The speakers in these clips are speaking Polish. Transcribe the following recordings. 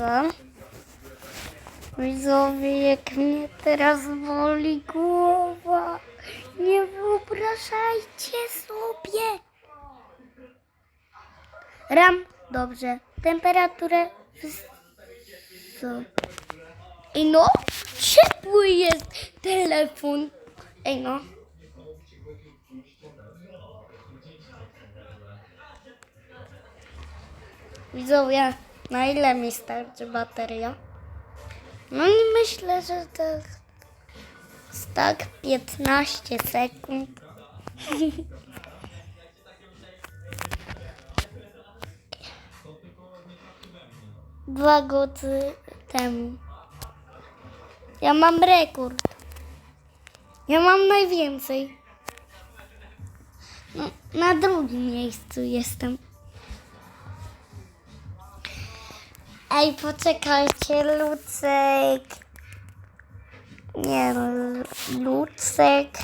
maksa. Widzowie, jak mnie teraz boli głowa. Nie wyobrażajcie sobie. Ram, dobrze. Temperaturę wys- Ej no, ciepły jest telefon. Ej no. Widzowie, na ile mi starczy bateria? No i myślę, że tak, tak 15 sekund. Dwa godziny temu. Ja mam rekord. Ja mam najwięcej. No, na drugim miejscu jestem. Ej, poczekajcie, Lucek. Nie, Lucek,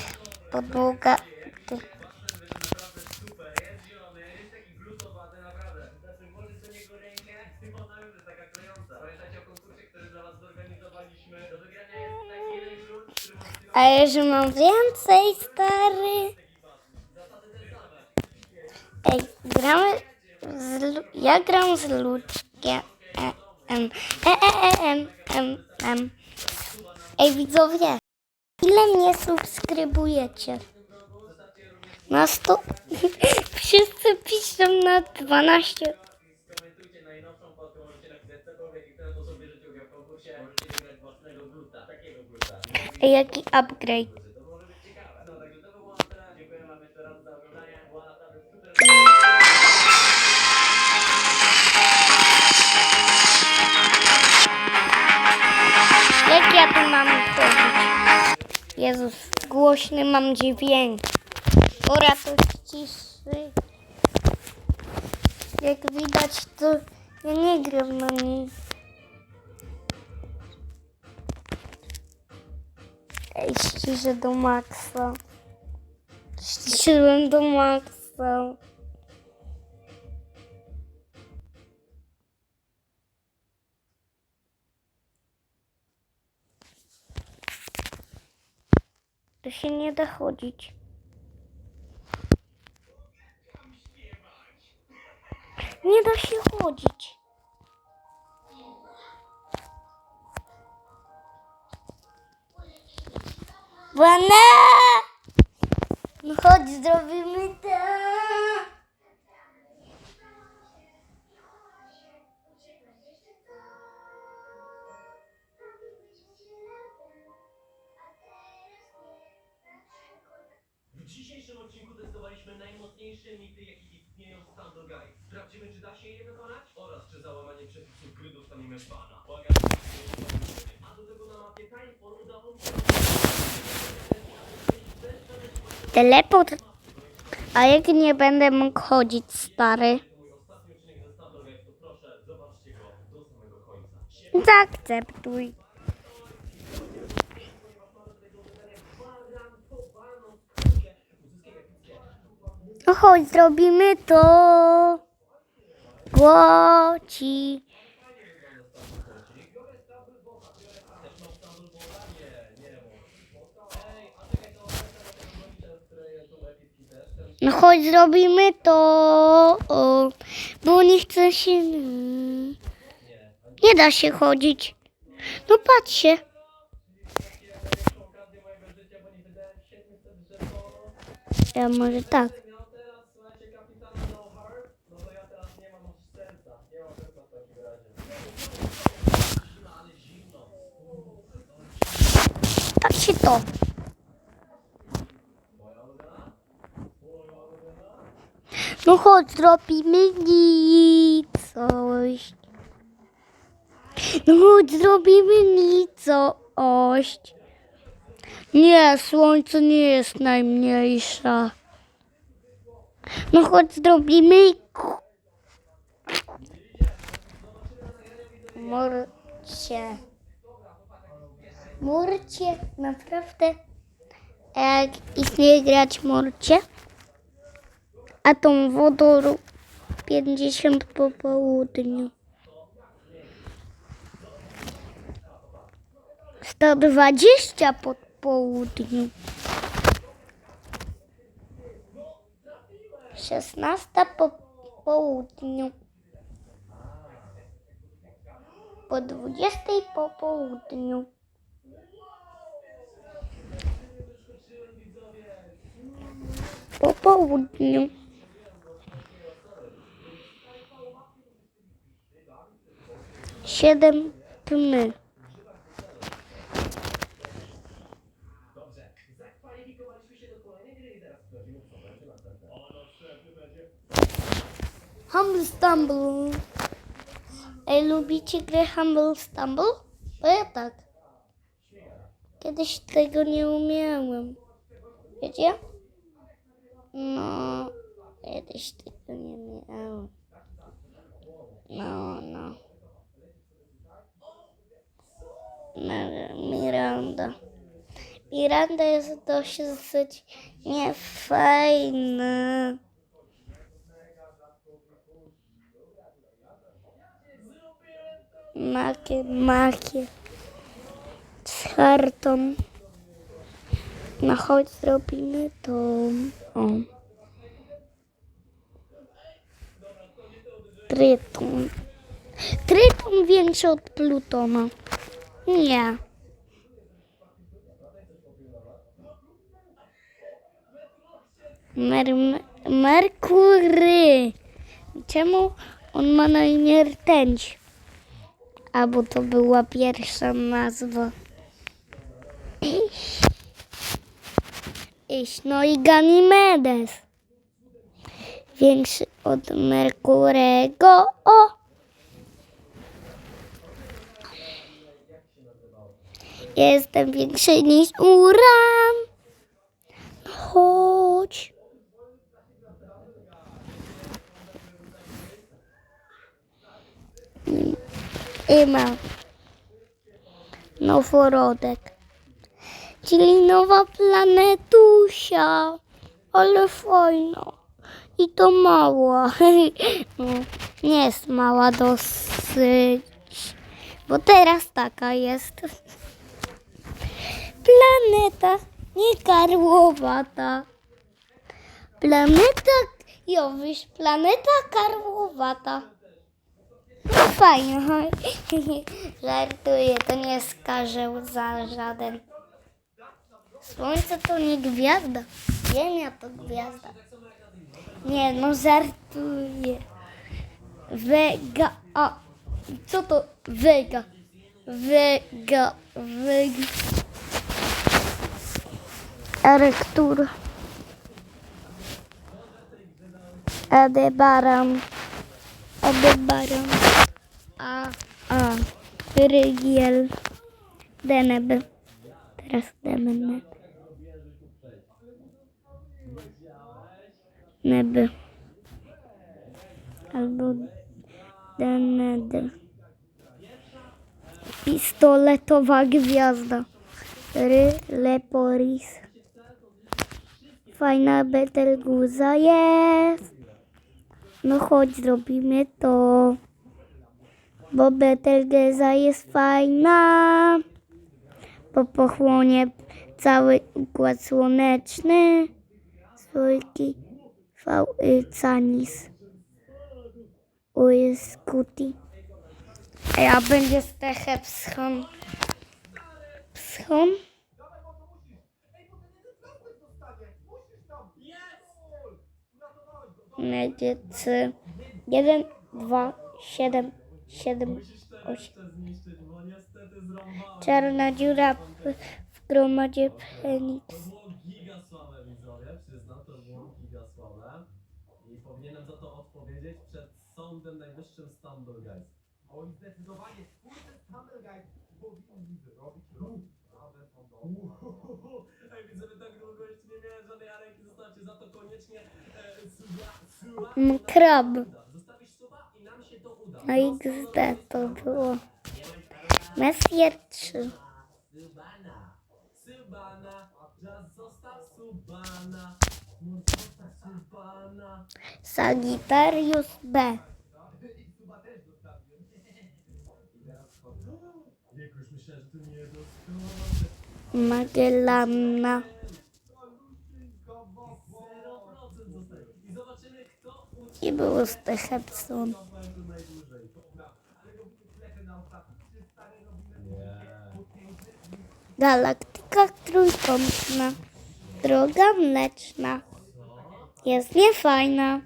podłoga. Ty. A jeszcze mam więcej, stary. Ej, gramy z, ja gram z Luczkiem. E, em, e, e, e, em, em, em. Ej, widzowie, ile mnie subskrybujecie? Na 100. Wszyscy piszą na 12. Skomentujcie najnowszą głośny mam dźwięk. Pora to ciszy. Jak widać, to ja nie gram na niej. Ej, ściszę do maksa. Ściszyłem do maksa. To się nie da chodzić. Nie da się chodzić. Wana! No chodź, zrobimy to. Testowaliśmy najmocniejsze mity, jakie istnieją w Guy. Sprawdzimy, czy da się je wykonać oraz czy za łamanie przepisów gry dostaniemy bana. Uwaga, A do tego na mapie Timefall udało mi się... Teleport. A jak nie będę mógł chodzić, stary? Mój chodź, zrobimy to. Głoci. No chodź, zrobimy to. O, bo nie chce się... Nie da się chodzić. No patrzcie. Ja może tak. Miał teraz, słuchajcie, kapitana No Heart, no to ja teraz nie mam serca. Nie mam serca w takim razie. Zimno, ale zimno. Patrzcie to. No chodź, zrobimy nic. Coś. No chodź, zrobimy nic. Coś. Nie, słońce nie jest najmniejsza. No chodź, zrobimy. Murcie. Murcie, naprawdę. Jak istnieje grać murcie? A tą wodą 50 po południu. 120 po południu. 16 po południu. Po 20 po południu. Po południu. Siedem pmy. Humble Stumble. Ej, lubicie grę Humble Stumble? Bo ja tak. Kiedyś tego nie umiałem. Wiecie? No, kiedyś tego nie miałem. No, no. Miranda. Miranda jest dosyć niefajna. Makie, makie. Z hartą. No chodź, zrobimy to. O. Tryton. Tryton większy od Plutona. Nie. Mer Merkury. Czemu on ma na imię rtęć? Albo to była pierwsza nazwa. Iść, no i Ganymedes. Większy od Merkurego. O! Jestem większy niż Uran. Chodź. I mam noworodek. Czyli nowa planetusia. Ale fajna. I to mała. Nie jest mała dosyć. Bo teraz taka jest. Planeta niekarłowata. Planeta, Jowyś, planeta karłowata. No fajnie. Żartuję, to nie karzeł za żaden. Słońce to nie gwiazda. Ziemia to gwiazda. Nie, no żartuję. Wega. A, co to wega? Wega, wega. Erektur. Adebaran. Adebaran. A, a. Rygiel. Deneb. Teraz Deneb. Neb. Albo Dened. Pistoletowa gwiazda. Ry, Leporis. Fajna Betelguza jest. No chodź, zrobimy to. Bo Betelgeza jest fajna. Bo pochłonie cały układ słoneczny. Słoiki V y, Canis. U jest skuti. A ja będzie stechę pschon. Pschon? Medycy. 1, 2, 7, 7, 8. Chcę zniszczyć, bo niestety zrąbałem. Czarna dziura w, gromadzie Feniks. To było giga słabe widzowie, przyznam, to było giga słabe. I powinienem za to odpowiedzieć przed sądem najwyższym Stumble Guys. Oj, zdecydowanie twórcy Stumble Guys powinni zrobić rozprawę sądową. Ej, widzowie, tak długo jeszcze nie miałem żadnej arenki, zostawcie za to koniecznie e, suba, suba. Mm, krab. Zostawisz suba i nam się to uda. Na XD to było. Messier 3. Subana, Subana, just zostaw Subana, no zostaw Subana. Sagittarius B. Zostawiłem. I teraz wchodzę. Jak już myślałem, że to nie doskonale. Magellana. 0% zostaje. I zobaczymy, kto I było z Hepson. najdłużej. Nie. Galaktyka trójkątna. Droga mleczna. Jest niefajna.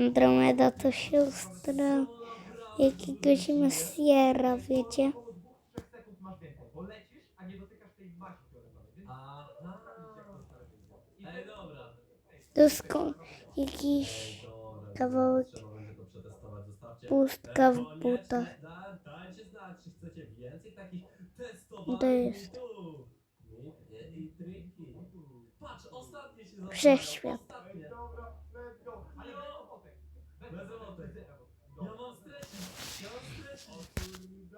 Andromeda to siostra jakiegoś Messiera, wiecie? To jest jakiś Kawałek pustka w butach. To jest. mitów. Mity i triki. Patrz, ostatnie się zaczynają. Wszechświat. Ostatnie. Dobra, let's go. Ale bez emotek. Bez emotek. Ja mam stretching. Ja mam stretching.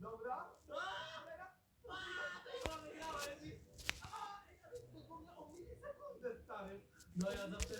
Dobra. No ja za wcześnie skończyłem.